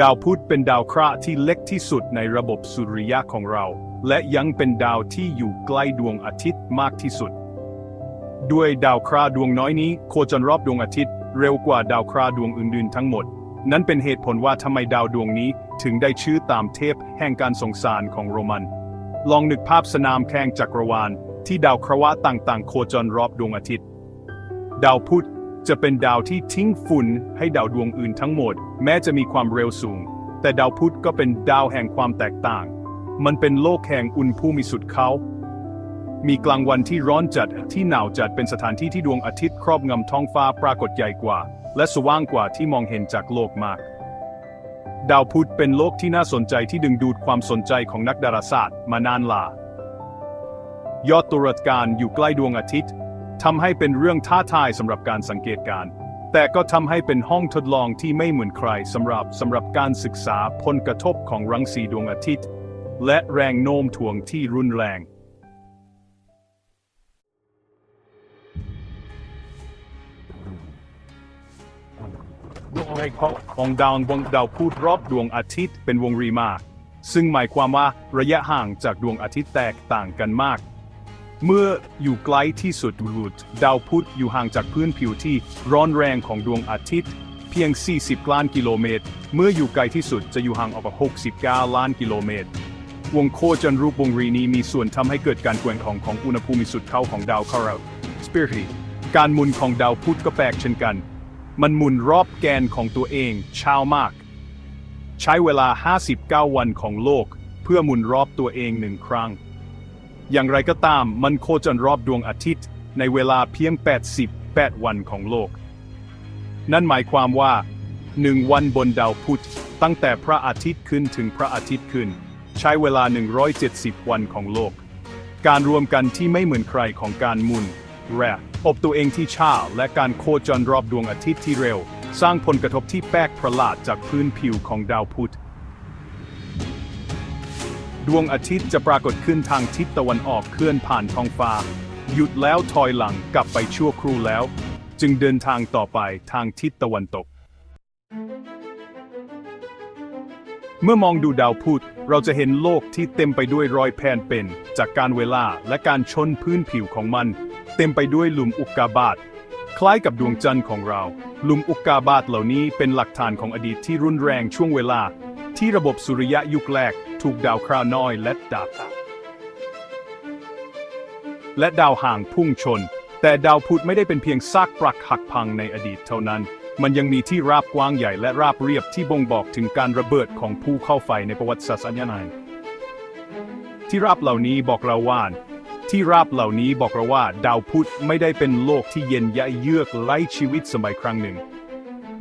ดาวพุธเป็นดาวเคราะห์ที่เล็กที่สุดในระบบสุริยะของเรา และยังเป็นดาวที่อยู่ใกล้ดวงอาทิตย์มากที่สุด ด้วยดาวเคราะห์ดวงน้อยนี้ โคจรรอบดวงอาทิตย์ เร็วกว่าดาวเคราะห์ดวงอื่นๆทั้งหมด นั่นเป็นเหตุผลว่าทำไมดาวดวงนี้ถึงได้ชื่อตามเทพแห่งการสงสารของโรมัน ลองนึกภาพสนามแข่งจักรวาล ที่ดาวเคราะห์ต่างๆ โคจรรอบดวงอาทิตย์ ดาวพุธ จะเป็นดาวที่ทิ้งฝุ่นให้ดาวดวงอื่นทั้งหมด แม้จะมีความเร็วสูง แต่ดาวพุธก็เป็นดาวแห่งความแตกต่าง มันเป็นโลกแห่งอุณหภูมิสุดเขามีกลางวันที่ร้อนจัดที่หนาวจัดเป็นสถานที่ที่ดวงอาทิตย์ครอบงำท้องฟ้าปรากฏใหญ่กว่า และสว่างกว่าที่มองเห็นจากโลกมาก ดาวพุธเป็นโลกที่น่าสนใจที่ดึงดูดความสนใจของนักดาราศาสตร์มานานลายอดตุรการอยู่ใกล้ดวงอาทิตย์ ทำให้เป็นเรื่องท้าทายสำหรับการสังเกตการ แต่ก็ทำให้เป็นห้องทดลองที่ไม่เหมือนใครสำหรับสำหรับการศึกษาผลกระทบของรังสีดวงอาทิตย์ และแรงโน้มถ่วงที่รุนแรงวงในของดาวบนดาวพุธรอบดวงอาทิตย์เป็นวงรีมา ซึ่งหมายความว่าระยะห่างจากดวงอาทิตย์แตกต่างกันมาก เมื่ออยู่ไกลที่สุดรูทดาวพุธอยู่ห่างจากพื้นผิวที่ร้อนแรงของดวงอาทิตย์ เพียง 40 ล้านกิโลเมตร เมื่ออยู่ไกลที่สุดจะอยู่ห่างออกไป69 ล้านกิโลเมตร วงโคจรรูปวงรีนี้มีส่วนทำให้เกิดการแกว่งของของอุณหภูมิสุดเข้าของดาวคราะห์ Spirit การหมุนของดาวพุธก็แปลกเช่นกัน มันหมุนรอบแกนของตัวเองช้ามาก ใช้เวลา 59 วันของโลก เพื่อหมุนรอบตัวเองหนึ่งครั้ง อย่างไรก็ตามมันโคจรรอบดวงอาทิตย์ ในเวลาเพียง 88 วันของโลก นั่นหมายความว่าหนึ่งวันบนดาวพุธตั้งแต่พระอาทิตย์ขึ้นถึงพระอาทิตย์ขึ้น ใช้เวลา 170 วันของโลก การรวมกันที่ไม่เหมือนใครของการมุนแรกอบตัวเองที่ช้าและการโคจรรอบดวงอาทิตย์ที่เร็ว สร้างผลกระทบที่แปลกประหลาดจากพื้นผิวของดาวพุธ ดวงอาทิตย์จะปรากฏขึ้นทางทิศตะวันออกเคลื่อนผ่านท้องฟ้า หยุดแล้วถอยหลังกลับไปชั่วครู่แล้ว จึงเดินทางต่อไปทางทิศตะวันตก เมื่อมองดูดาวพุธเราจะเห็นโลกที่เต็มไปด้วยรอยแผ่นเป็น จากการเวลาและการชนพื้นผิวของมัน เต็มไปด้วยหลุมอุกกาบาตคล้ายกับดวงจันทร์ของเราหลุมอุกกาบาตเหล่านี้เป็นหลักฐานของอดีตที่รุนแรงช่วงเวลา ที่ระบบสุริยะยุคแรกถูกดาวคราวน้อยและดาวต่ำและดาวห่างพุ่งชน แต่ดาวพุธไม่ได้เป็นเพียงซากปรักหักพังในอดีตเท่านั้น มันยังมีที่ราบกว้างใหญ่และราบเรียบที่บ่งบอกถึงการระเบิดของภูเข้าไฟในประวัติศาสตร์อัญญานที่ราบเหล่านี้บอกเราว่าที่ราบเหล่านี้บอกเราว่า ดาวพุธไม่ได้เป็นโลกที่เย็นยะเยือกไร้ชีวิตสมัยครั้งหนึ่ง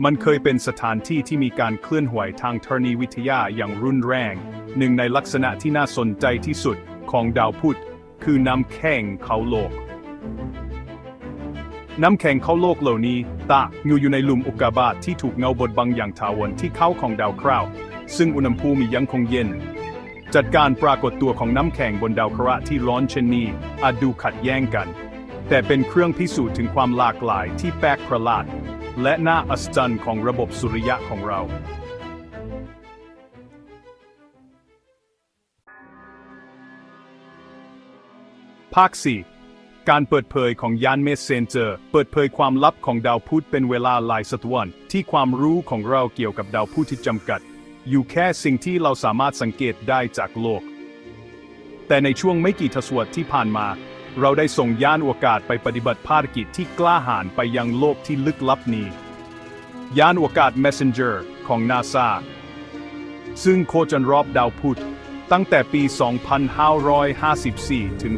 มันเคยเป็นสถานที่ที่มีการเคลื่อนไหวทางธรณีวิทยาอย่างรุนแรง หนึ่งในลักษณะที่น่าสนใจที่สุดของดาวพุธคือน้ำแข็งเขาโลก น้ำแข็งเขาโลกเหล่านี้ตากอยู่อยู่ในหลุมอุกกาบาตที่ถูกเงาบดบังอย่างถาวรที่เข้าของดาวเคราะห์ซึ่งอุณหภูมิยังคงเย็น จัดการปรากฏตัวของน้ำแข็งบนดาวเคราะห์ที่ร้อนเช่นนี้อาจดูขัดแย้งกัน แต่เป็นเครื่องพิสูจน์ถึงความหลากหลายที่แปลกประหลาด และน่าอัศจรรย์ของระบบสุริยะของเรา ภาค 4 การเปิดเผยของยานเมสเซนเจอร์ เปิดเผยความลับของดาวพุธเป็นเวลาหลายศตวรรษที่ความรู้ของเราเกี่ยวกับดาวพุธที่จำกัด อยู่แค่สิ่งที่เราสามารถสังเกตได้จากโลก แต่ในช่วงไม่กี่ทศวรรษที่ผ่านมา เราได้ส่งยานอวกาศไปปฏิบัติภารกิจที่กล้าหาญไปยังโลกที่ลึกลับนี้ ยานอวกาศ Messenger ของนาซาซึ่งโคจรรอบดาวพุธตั้งแต่ปี 2554 ถึง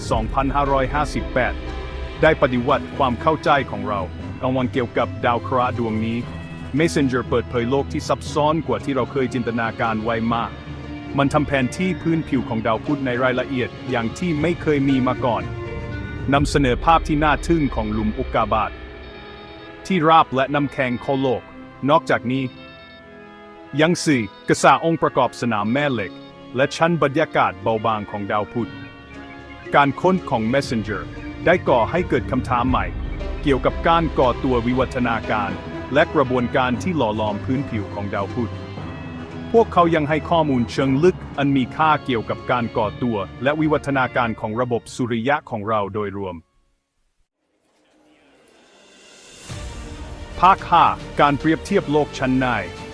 2558 ได้ปฏิวัติความเข้าใจของเราเอาวันเกี่ยวกับดาวเคราะห์ดวงนี้ Messenger เปิดเผยโลกที่ซับซ้อนกว่าที่เราเคยจินตนาการไว้มาก มันทำแผนที่พื้นผิวของดาวพุธในรายละเอียดอย่างที่ไม่เคยมีมาก่อน นำเสนอภาพที่น่าทึ่งของหลุมอุกกาบาตที่ราบและน้ำแข็งเข้าโลก นอกจากนี้ ยังสี่กษาองค์ประกอบสนามแม่เหล็ก และชั้นบรรยากาศเบาบางของดาวพุธการค้นของ Messenger ได้ก่อให้เกิดคำถามใหม่ เกี่ยวกับการก่อตัววิวัฒนาการ และกระบวนการที่หล่อหลอมพื้นผิวของดาวพุธ พวกเขายังให้ข้อมูลเชิงลึกอันมีค่าเกี่ยวกับการก่อตัว และวิวัฒนาการของระบบสุริยะของเราโดยรวม ภาค 5 การเปรียบเทียบโลกชั้นใน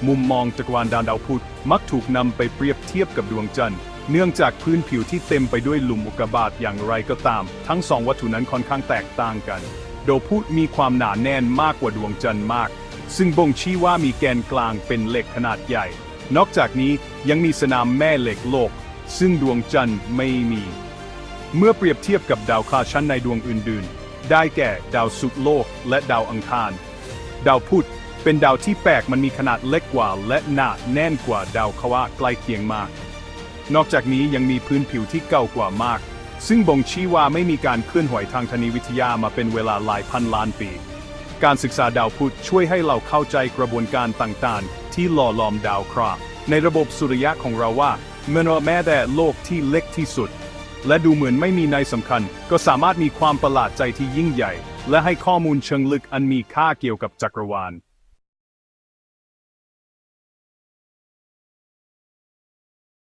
มุมมองจักรวาลดาวดาวพุธมักถูกนำไปเปรียบเทียบกับดวงจันทร์เนื่องจากพื้นผิวที่เต็มไปด้วยหลุมอุกกาบาตอย่างไรก็ตาม ทั้งสองวัตถุนั้นค่อนข้างแตกต่างกัน โดพุธมีความหนาแน่นมากกว่าดวงจันทร์มาก ซึ่งบ่งชี้ว่ามีแกนกลางเป็นเหล็กขนาดใหญ่ นอกจากนี้ยังมีสนามแม่เหล็กโลก ซึ่งดวงจันทร์ไม่มี เมื่อเปรียบเทียบกับดาวคาชั้นในดวงอื่นๆ ได้แก่ดาวศุกร์โลกและดาวอังคาร ดาวพุธเป็นดาวที่แปลกมันมีขนาดเล็กกว่า และหนาแน่นกว่าดาวคราะใกล้เคียงมาก นอกจากนี้ยังมีพื้นผิวที่เก่ากว่ามาก ซึ่งบ่งชี้ว่าไม่มีการเคลื่อนไหวทางธนีวิทยามาเป็นเวลาหลายพันล้านปี การศึกษาดาวพุธช่วยให้เราเข้าใจกระบวนการต่างๆ ที่หล่อหลอมดาวเคราะห์ในระบบสุริยะของเราว่าเมื่อแม้แต่โลกที่เล็กที่สุด และดูเหมือนไม่มีในสำคัญ ก็สามารถมีความประหลาดใจที่ยิ่งใหญ่ และให้ข้อมูลเชิงลึกอันมีค่าเกี่ยวกับจักรวาล